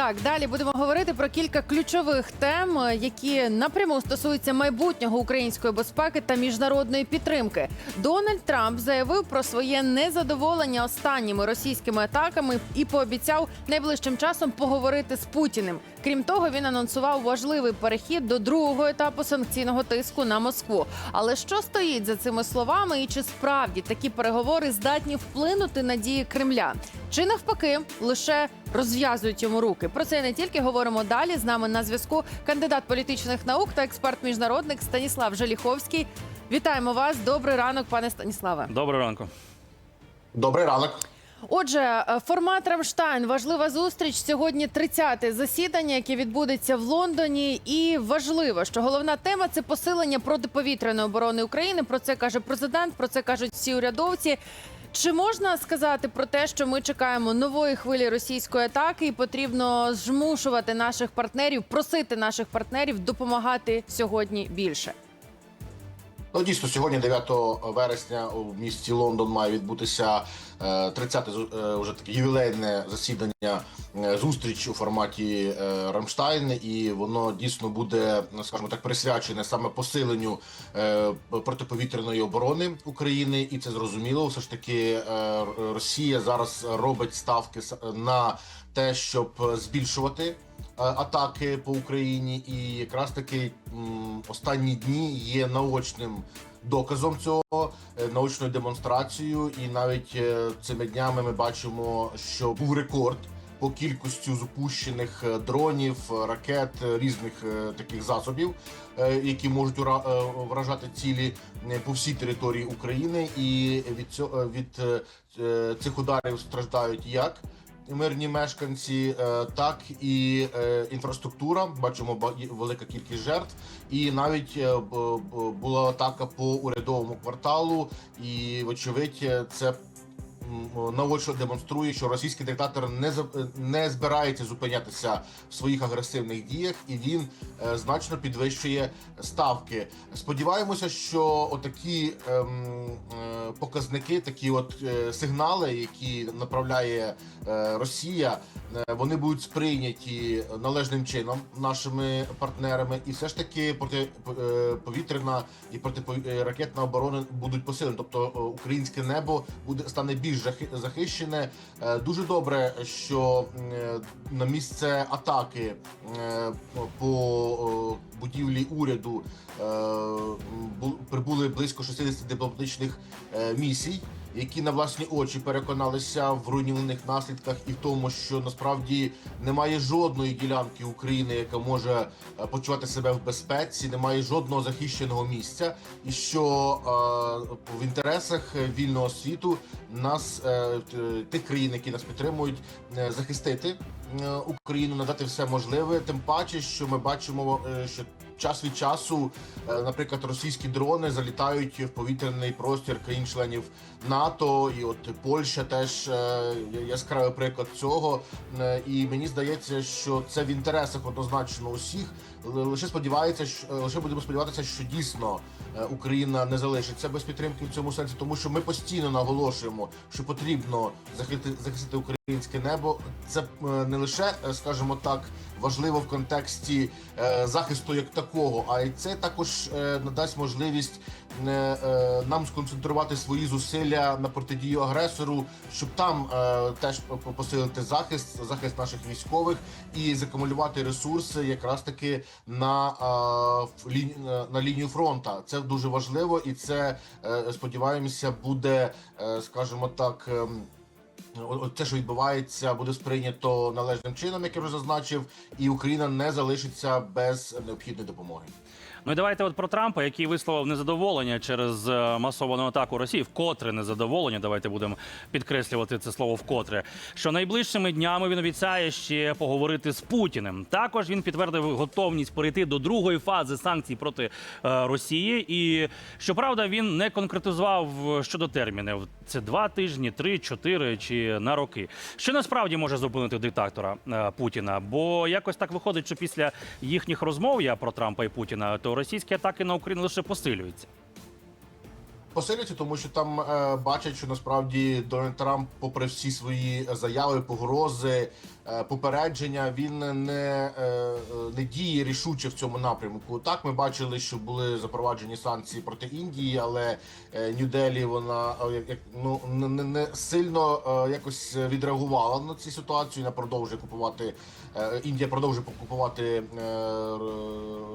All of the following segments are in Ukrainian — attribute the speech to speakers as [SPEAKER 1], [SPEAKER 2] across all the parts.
[SPEAKER 1] Так, далі будемо говорити про кілька ключових тем, е, які напряму стосуються майбутнього української безпеки та міжнародної підтримки. Дональд Трамп заявив про своє незадоволення останніми російськими атаками і пообіцяв найближчим часом поговорити з Путіним. Крім того, він анонсував важливий перехід до другого етапу санкційного тиску на Москву. Але що стоїть за цими словами, і чи справді такі переговори здатні вплинути на дії Кремля? Чи навпаки лише розв'язують йому руки? Про це не тільки говоримо далі. З нами на зв'язку кандидат політичних наук та експерт-міжнародник Станіслав Желіховський. Вітаємо вас. Добрий ранок, пане Станіславе.
[SPEAKER 2] Доброго ранку.
[SPEAKER 3] Добрий ранок.
[SPEAKER 1] Отже, е, формат Рамштайн важлива зустріч сьогодні. 30-те засідання, яке відбудеться в Лондоні. І важливо, що головна тема це посилення протиповітряної оборони України. Про це каже президент. Про це кажуть всі урядовці. Чи можна сказати про те, що ми чекаємо нової хвилі російської атаки, і потрібно змушувати наших партнерів, просити наших партнерів допомагати сьогодні більше?
[SPEAKER 3] Ну, дійсно, сьогодні, 9 вересня, у місті Лондон має відбутися 30-те е, вже таке ювілейне засідання е, зустріч у форматі е, Рамштайн, і воно дійсно буде, ну, скажімо так, присвячене саме посиленню е, протиповітряної оборони України, і це зрозуміло. Все ж таки, е, Росія зараз робить ставки на те, щоб збільшувати е, атаки по Україні, і якраз таки останні дні є наочним доказом цього, е, наочною демонстрацією. І навіть е, цими днями ми бачимо, що був рекорд. По кількістю запущених е, дронів, е, ракет е, різних е, таких засобів, е, які можуть е, вражати цілі е, по всій території України, і від цього від е, е, цих ударів страждають як мирні мешканці, е, так і е, інфраструктура. Бачимо велика кількість жертв, і навіть е, була атака по урядовому кварталу, і вочевидь, це. Наочно демонструє, що російський диктатор не не збирається зупинятися в своїх агресивних діях, і він е, значно підвищує ставки. Сподіваємося, що отакі ем, е, показники, такі от е, сигнали, які направляє Росія, вони будуть сприйняті належним чином нашими партнерами, і все ж таки протиповітряна і протиракетна оборона будуть посилені. Тобто українське небо буде стане більш захи- захищене. Е, Дуже добре, що е, на місце атаки е, по будівлі уряду бу- прибули близько 60 дипломатичних місій, які на власні очі переконалися в руйнівних наслідках і в тому, що насправді немає жодної ділянки України, яка може е, почувати себе в безпеці, немає жодного захищеного місця, і що е, в інтересах вільного світу нас е, тих країн, які нас підтримують, е, захистити е, Україну, надати все можливе. Тим паче, що ми бачимо, що час від часу, е, наприклад, російські дрони залітають в повітряний простір країн-членів НАТО, і от Польща теж е, яскравий приклад цього. Е, І мені здається, що це в інтересах однозначно усіх. Лише сподівається, що лише будемо сподіватися, що дійсно Україна не залишиться без підтримки в цьому сенсі, тому що ми постійно наголошуємо, що потрібно захистити, захистити українське небо. Це е, не лише, е, скажімо так, важливо в контексті е, захисту як такого, а й це також надасть можливість нам сконцентрувати свої зусилля на протидію агресору, щоб там теж по- по- посилити захист, захист наших військових і закумулювати ресурси якраз таки на, на- лінію фронта. Це дуже важливо, і це сподіваємося буде, скажімо так. Те, що відбувається, буде сприйнято належним чином, як я вже зазначив, і Україна не залишиться без необхідної допомоги.
[SPEAKER 2] Ну і давайте от про Трампа, який висловив незадоволення через е, масовану атаку Росії, вкотре незадоволення. Давайте будемо підкреслювати це слово вкотре. Що найближчими днями він обіцяє ще поговорити з Путіним. Також він підтвердив готовність перейти до другої фази санкцій проти е, Росії. І щоправда, він не конкретизував е, щодо термінів. Це два тижні, три, чотири чи на роки. Що насправді може зупинити диктатора Путіна? Бо якось так виходить, що після їхніх розмов я про Трампа і Путіна, то російські атаки на Україну лише посилюються.
[SPEAKER 3] Посилюються, тому що там е, бачать, що насправді Дональд Трамп, попри всі свої заяви, погрози, е, е, попередження. Він не, е, е, не діє рішуче в цьому напрямку. Так, ми бачили, що були запроваджені санкції проти Індії, але е, Нью-Делі вона е, ну не, не- сильно е, якось відреагувала на цю ситуацію. Вона продовжує купувати. е, Індія продовжує купувати е,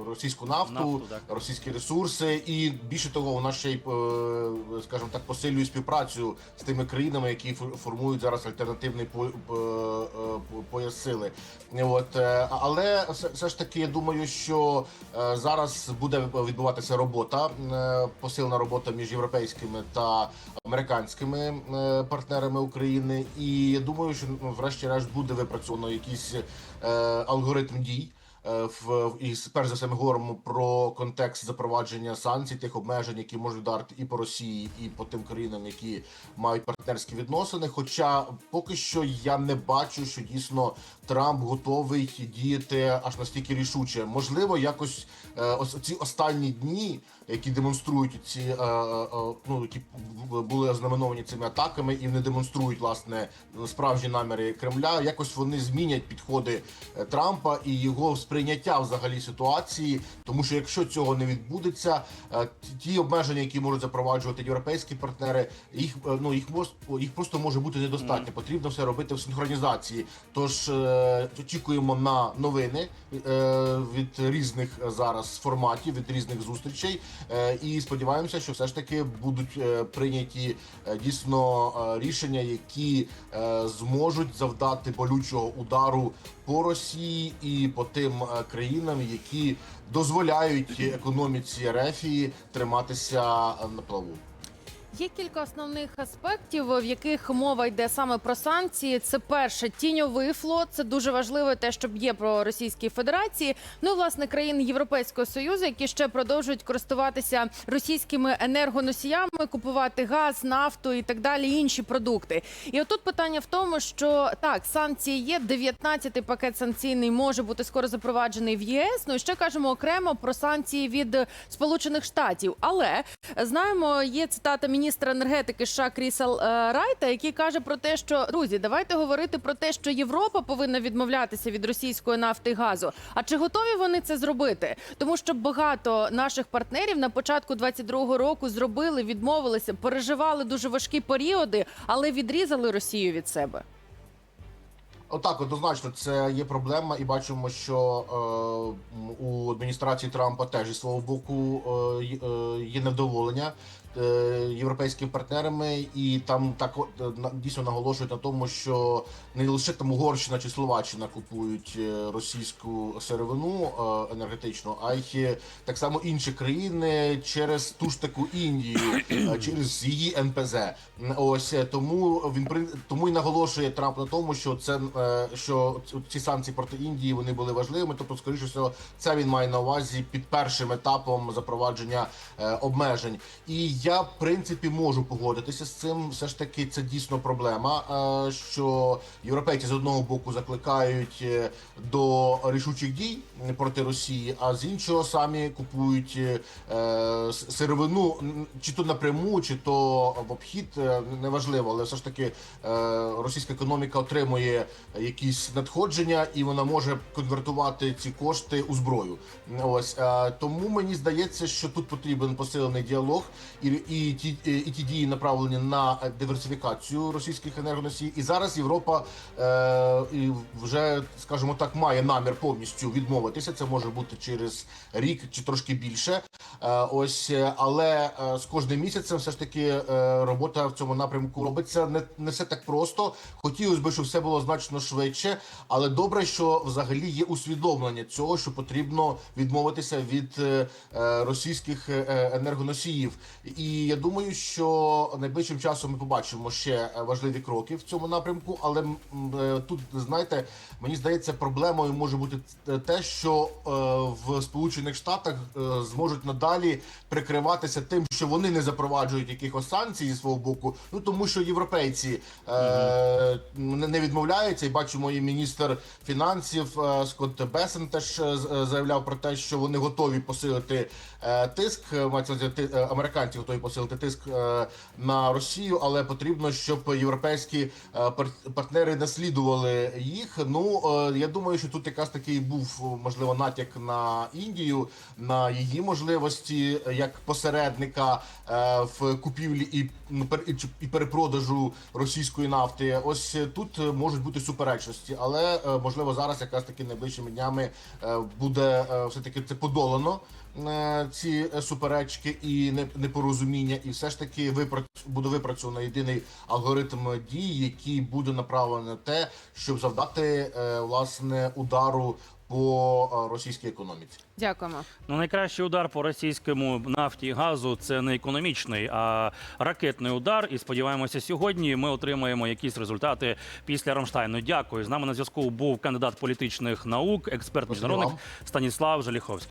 [SPEAKER 3] російську нафту,
[SPEAKER 2] Нафту,
[SPEAKER 3] російські ресурси, і більше того, вона ще й е, скажімо так посилює співпрацю з тими країнами, які фор- формують зараз альтернативний по- по- по- пояс сили. От е, але все, ж таки я думаю, що е, зараз буде відбуватися робота, е, посилена робота між європейськими та американськими партнерами України. І я думаю, що ну, врешті-решт буде випрацьовано якийсь алгоритм дій. Е, В і перш за все ми говоримо про контекст запровадження санкцій, тих обмежень, які можуть вдарити і по Росії, і по тим країнам, які мають партнерські відносини. Хоча поки що я не бачу, що дійсно Трамп готовий діяти аж настільки рішуче. Можливо, якось е, ось ці останні дні, які демонструють ці е, ну які були ознаменовані цими атаками, і вони демонструють власне справжні наміри Кремля. Якось вони змінять підходи Трампа і його сприйняття взагалі ситуації. Тому що якщо цього не відбудеться, е, ті- обмеження, які можуть запроваджувати європейські партнери, їх е, ну їх їх просто може бути недостатньо. Потрібно все робити в синхронізації. Тож е, очікуємо на новини від різних зараз форматів, від різних зустрічей. І сподіваємося, що все ж таки будуть прийняті дійсно рішення, які зможуть завдати болючого удару по Росії і по тим е, країнам, які дозволяють економіці Рефії триматися е, на плаву.
[SPEAKER 1] Є кілька основних аспектів, в яких мова йде саме про санкції. Це перше тіньовий флот. Це дуже важливо, те, що є про Російській Федерації. Ну і власне країн Європейського союзу, які ще продовжують користуватися російськими енергоносіями, купувати газ, нафту і так далі, інші продукти. І отут питання в тому, що так, санкції є. 19-й пакет санкційний може бути скоро запроваджений в ЄС. Ну і ще кажемо окремо про санкції від Сполучених Штатів. Але знаємо, є цитата міністра енергетики США Кріса е, Райта, який каже про те, що друзі, давайте говорити про те, що Європа повинна відмовлятися від російської нафти і газу. А чи готові вони це зробити? Тому що багато наших партнерів на початку 22-го року зробили, відмовилися, переживали дуже важкі періоди, але відрізали Росію від себе.
[SPEAKER 3] Отак, однозначно, це є проблема, і бачимо, що е, у адміністрації Трампа теж зі свого боку е, е, є невдоволення європейськими партнерами, і там так е, дійсно наголошують на тому, що не лише там Угорщина чи Словаччина купують е, російську сировину е, енергетичну, а й е, так само інші країни через ту ж таку Індію, е, через її НПЗ. Ось е, тому він тому і наголошує Трамп на тому, що це е, що ці санкції проти Індії вони були важливими. Тобто, скоріше всього, це він має на увазі під першим етапом запровадження е, обмежень. І я в принципі можу погодитися з цим. Все ж таки, це дійсно проблема. е, Що європейці з одного боку закликають е, до рішучих дій проти Росії, а з іншого самі купують е, сировину чи то напряму, чи то в обхід, неважливо, але все ж таки російська економіка отримує якісь надходження, і вона може конвертувати ці кошти у зброю. Ось тому мені здається, що тут потрібен посилений діалог, і, і ті і ті дії направлені на диверсифікацію російських енергоносіїв. І зараз Європа е, вже, скажімо так, має намір повністю відмовитися. Це може бути через рік чи трошки більше. Е, ось, е, але е, з кожним місяцем все ж таки е, робота в цьому напрямку робиться не, не все так просто. Хотілося б, щоб все було значно швидше, але добре, що взагалі є усвідомлення цього, що потрібно відмовитися від е, е, російських е, енергоносіїв. І я думаю, що найближчим часом ми побачимо ще е, важливі кроки в цьому напрямку. Але е, тут знаєте, мені здається, проблемою може бути те, що е, в Сполучених Штатах е, зможуть надалі прикриватися тим, що вони не запроваджують якихось санкцій зі свого боку. Ну тому що європейці е, не відмовляються, і бачимо, і міністр фінансів е, Скотт Бесен теж е, е, заявляв про те, що вони готові посилити е, тиск, е, мається на готові посилити тиск е, на Росію, але потрібно, щоб європейські е, партнери наслідували їх. Ну е, я думаю, що тут якраз такий був можливо натяк на Індію, на її можливості як посередника в купівлі і, м, і перепродажу російської нафти. Ось тут можуть бути суперечності, але можливо зараз якраз таки найближчими днями буде все таки це подолано. Ці суперечки і непорозуміння, і все ж таки буде випрацьовано єдиний алгоритм дій, який буде направлений на те, щоб завдати е, власне удару по е, російській економіці.
[SPEAKER 1] Дякуємо.
[SPEAKER 2] Ну, найкращий удар по російському нафті і газу це не економічний, а ракетний удар. І сподіваємося, сьогодні ми отримаємо якісь результати після Рамштайну. Дякую. З нами на зв'язку був кандидат політичних наук, експерт міжнародних. Станіслав Жаліховський.